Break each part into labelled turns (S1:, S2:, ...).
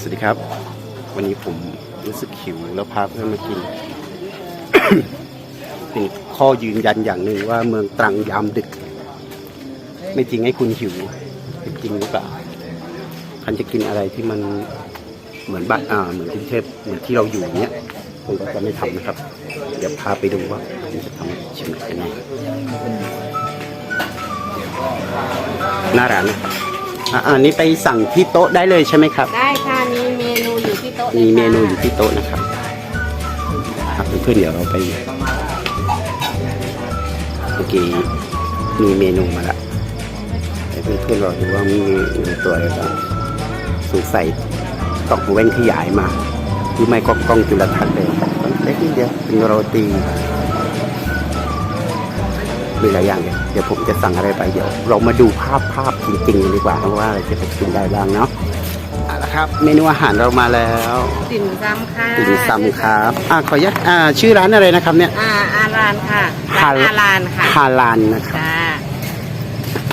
S1: สวัสดีครับ วันนี้ผมรู้สึกหิวแล้วพาเพื่อนมากิน เป็นข้อยืนยันอย่างหนึ่งว่าเมืองตรังยามดึก ไม่จริงให้คุณหิวเป็นจริงหรือเปล่าคันจะกินอะไรที่มันเหมือนบ้านอ่าเหมือนกรุงเทพเหมือนที่เราอยู่เนี้ยผมก็จะไม่ทำนะครับ เดี๋ยวพาไปดูว่าผมจะทำชิมกันไงหน้าร้านนะครับอ่าอันนี้ไปสั่งที่โต๊ะได้เลยใช่ไหมครับ
S2: ได้ ค่ะมีเมนูอยู่ที่โต๊ะ
S1: มีเมนูอยู่ที่โต๊ะนะครับครับเพื่อนๆเดี๋ยวเราไปเมื่อกี้มีเมนูมาละให้เพื่อนๆเราดูว่ามีเมนูตัวอะไรบ้างสงสัยกล่องแว่นขยายมาหรือไม่ก็กล้องจุลทรรศน์เลยมันเล็กนิดเดียวเป็นโรตีมีหลายอย่างเลยเดี๋ยวผมจะสั่งอะไรไปเดี๋ยว เรามาดูภาพภาพจริงๆดีกว่าว่าอะไรจะไปกินได้บ้างเนาะ ครับ เมนูอาหารเรามาแล้ว
S2: ติ่มซำค่ะ
S1: ติ่มซำครับอ่าขออนุญาตอ่าชื่อร้านอะไรนะครับเนี่ย
S2: อ่าอารานค่ะร้านอารานค่ะ
S1: ฮาลานนะครับ
S2: จ้า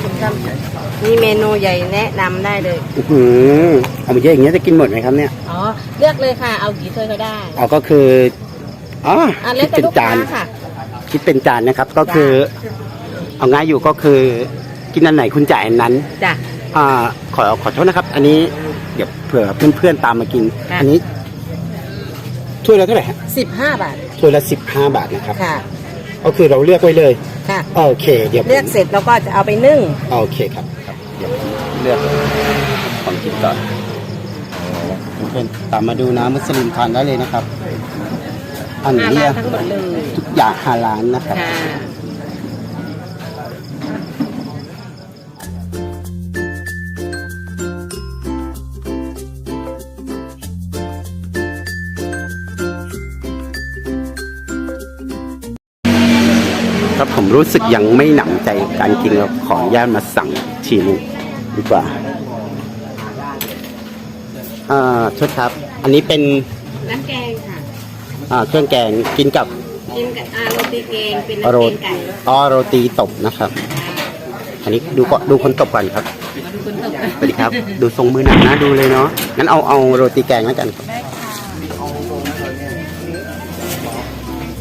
S2: ติ่มซำมีเมนูใหญ่แนะนำได้เลย
S1: อื้อหือเอามาเยอะอย่างเงี้ยจะกินหมดไหมครับเนี่ย
S2: อ๋อเลือกเลยค่ะ เอากี่ถ้วยก็ได้
S1: เอาก็คืออ๋อ
S2: อ่าแล้
S1: คิ
S2: ว
S1: ด
S2: แต่
S1: เป็น
S2: ลูก
S1: จา
S2: ค้านค่ะ
S1: คิดเป็นจานนะครับก็คือ เอาง่ายอยู่ก็คือกินอันไหนคุณจ่ายอันนั้น
S2: จ้ะ
S1: อ่าขอขอโทษนะครับ อันนี้เดี๋ยวเผื่อเพื่อนๆตามมากิน
S2: ค่ะ
S1: อันนี้ถ้วยละเท่าไหร่ฮะ
S2: สิบห้าบาท
S1: ถ้วยละสิบห้าบาทนะครับ
S2: ค่ะ
S1: ก็คือเราเลือกไว้เลย
S2: ค่ะ
S1: โอเค เดี๋ยวผม
S2: เลือกเสร็จแล้วก็จะเอาไปนึ่ง
S1: โอเคครับครับ เดี๋ยวผมเลือกของกินก่อนเพื่อนๆตามมาดูนะมุสลิมทานได้เลยนะครับ อัน
S2: อา
S1: นี้
S2: รานทั้งหมดเลย
S1: ทุกอย่างฮาลาลนะครับ
S2: ค่ะ
S1: รับผมรู้สึกยังไม่หนำใจการกินเราขออนุญาตมาสั่งทีนึงดีกว่าอ่าโทษครับ อันนี้เป็น
S2: น้ำแกงค่ะ
S1: อ่าเครื่องแกงกินกับ
S2: กินกับอาโรตีแกงเป็น
S1: โร
S2: น้ำแกงไก่
S1: อ๋อโรตีตบนะครับ อันนี้ดูก็ดูคนตบก่อนครับ
S2: มาดูคนตก
S1: สวัสดีครับ ดูทรงมือหนักนะดูเลยเนาะงั้นเอาเอาโรตีแกงแล้วกันครับ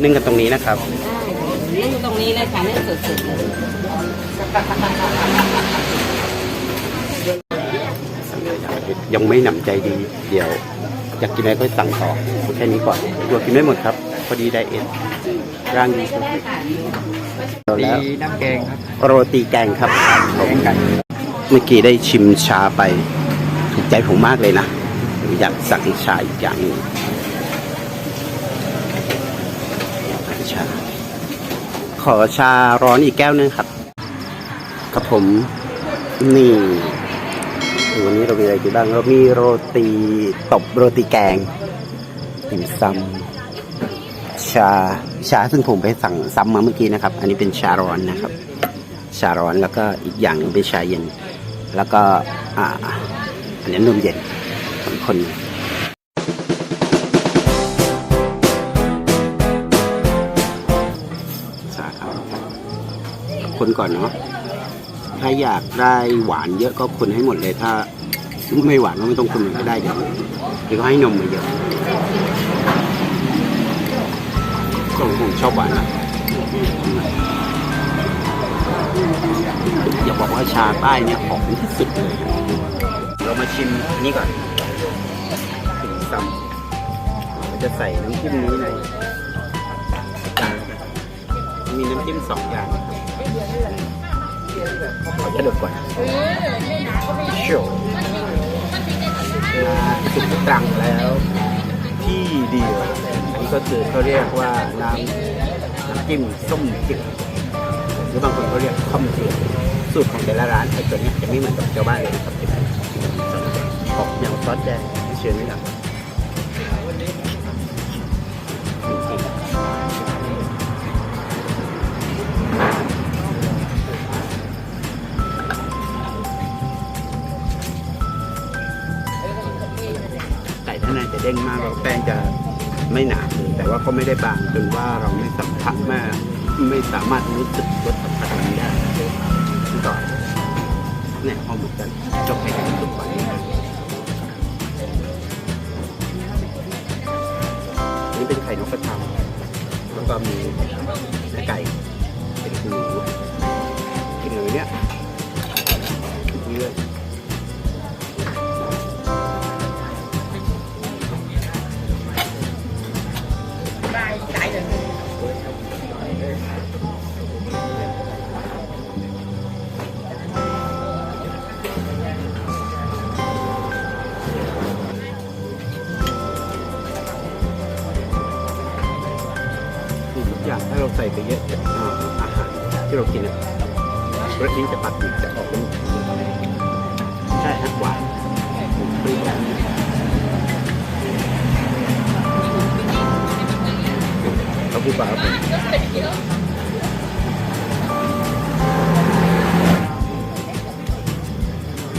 S1: นึ่งกันตรงนี้นะครับ
S2: ได้ นึ่งตรงนี้เลยค่ะนึ่งสดๆเลย
S1: ยังไม่หนำใจดี เดี๋ยวอยากกินอะไรก็สั่งต่อแค่นี้ก่อนกลัวกินไม่หมดครับ พอดีไดเอทร่างดีสุดเอา
S3: ตี
S1: แล้ว
S3: น้ำแกงครับ
S1: โรตีแกงครับผมเมื่อกี้ได้ชิมชาไปถูกใจผมมากเลยนะ อยากสั่งชาอีกอย่างหนึงชา ขอชาร้อนอีกแก้วหนึงครับครับผมนี่วันนี้เรามีอะไรกินบ้างเรามีโรตีตบโรตีแกงติ่มซำชาชาซึ่งผมไปสั่งซ้ำมาเมื่อกี้นะครับ อันนี้เป็นชาร้อนนะครับ ชาร้อนแล้วก็อีกอย่างหนึงเป็นชาเย็น แล้วก็อ่าอันนี้นมเย็นคนคน คนก่อนเนาะถ้าอยากได้หวานเยอะก็คนให้หมดเลยถ้าไม่หวานก็ไม่ต้องคนก็ได้เดี๋ยวเดี๋ยวก็ให้นมมาเยอะก็ผมชอบหวานนะอย่าบอกว่าชาใต้เนี่ยหอมที่สุดเลย เรามาชิมนนี้ก่อนถึงซ้ำเราจะใส่น้ำจิ้มนี้ในจานแล้วกันมีน้ำจิ้มสองอย่าง นะครับขอจะดกก่อนโชว์มาถึงตรังแล้วที่เดียวอันนี้ก็คือเขาเรียกว่าน้ำน้ำจิ้มส้มจืดหรือบางคนเขาเรียกข้อมจืดสูตรของแต่ละร้านไอ้ตัวนี้จะไม่เหมือนกับชาวบ้านเลยนะครับเป็นออกแนวซอสแดงเชื่อไหมล่ะ น่าจะเด้งมากแล้วแป้งจะไม่หนาแต่ว่าก็ไม่ได้บางจนว่าเราไม่สัมผัสแม่ไม่สามารถรู้สึกรสสัมผัสนี้ได้ต่อเนี่ยพอเหมือนกันจบไปกันทุกวันนี้เป็นไข่นกกระทาแล้วก็มีไก่เป็นหมูกินอย่งเนี่ยาเราใส่ไปเยอะจะอาหารที่เรากินเนี่ยรสนี้นจะปัดอีกจะออกเป็นใช่ฮะหวานเปรี้ยวเขาพูดว่าครับ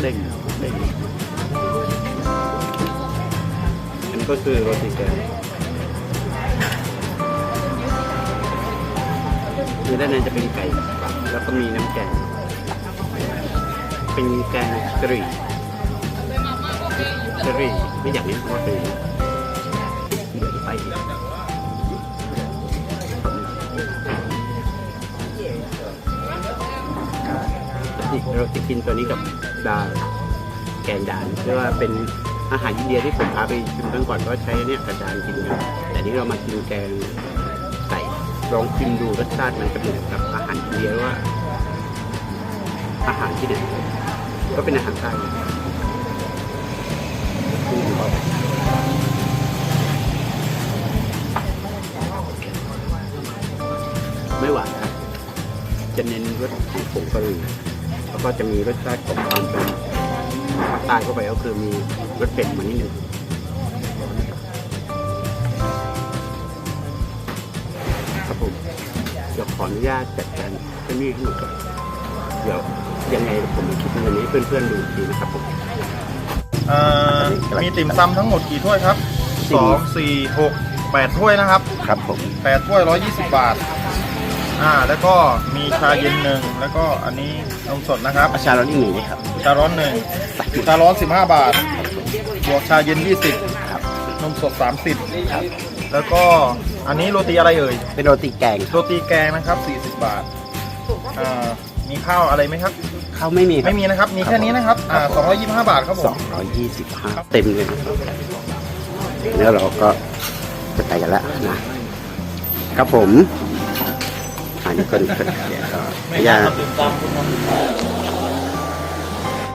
S1: เด้งเด้งอันนี้ก็คือโรตีแกง คือด้านในจะเป็นไก่ปักแล้วก็มีน้ำแกง เป็นแกงกะหรี่กะหรี่ไม่อยากเรียกว่ากรีเดี๋ยวไปอีกเราจะกินตัวนี้กับดาแกงดานเรียกว่าเป็นอาหารอินเดียที่ผมพาไปชิมครั้งก่อนก็ใช้เนี่ยกระดานกินกันแต่นี้เรามากินแกง ลองชิมดูรสชาติมันจะเหมือนกับอาหารอินเดียว่า อาหารที่ไหนก็เป็นอาหารใต้ไม่หวานครับ จะเน้นรสของผงกะหรี่แล้วก็จะมีรสชาติของความเป็นภาคใต้เข้าไปก็คือมีรสเผ็ดมานิดนึง ขออนุญาตจัดการเจ้าหนี้ให้หมดก่อนเดี๋ยวยังไงผมจะคิดวันนี้ให้เพื่อนๆดูอีกทีนะครับผม
S3: เอ่อมีติ่มซำทั้งหมดกี่ถ้วยครับสองสี่หกแปดถ้วยนะครับ
S1: ครับผม
S3: แปดถ้วยร้อยยี่สิบบาทอ่าแล้วก็มีชาเย็นหนึ่งแล้วก็อันนี้นมสดนะครับ
S1: อาชาร้อนอีกหนึ่งเลยครับ
S3: ชาร้อนหนึ่ง
S1: ใส่หมด
S3: ชาร้อนสิบห้าบาทบวกชาเย็นยี่สิบ
S1: ครับ
S3: นมสดสามสิบ
S1: ครับ
S3: แล้วก็อันนี้โรตีอะไรเอ่ย
S1: เป็นโรตีแกง
S3: โรตีแกงนะครับสี่สิบบาทอ่ามีข้าวอะไรไหมครับ
S1: เขาไม่มีครับ
S3: ไม่มีนะครับ มีแค่นี้นะครับอ่าสองร้อยยี่สิบห้าบาทครับผ
S1: สอ
S3: ม
S1: งร้อยยี่สิบห้าเต็มเลยนะครับแล้วเราก็จะไปกันแล้วนะครับผมอันนี้ก็เดี๋ยวก็ขออนุญาต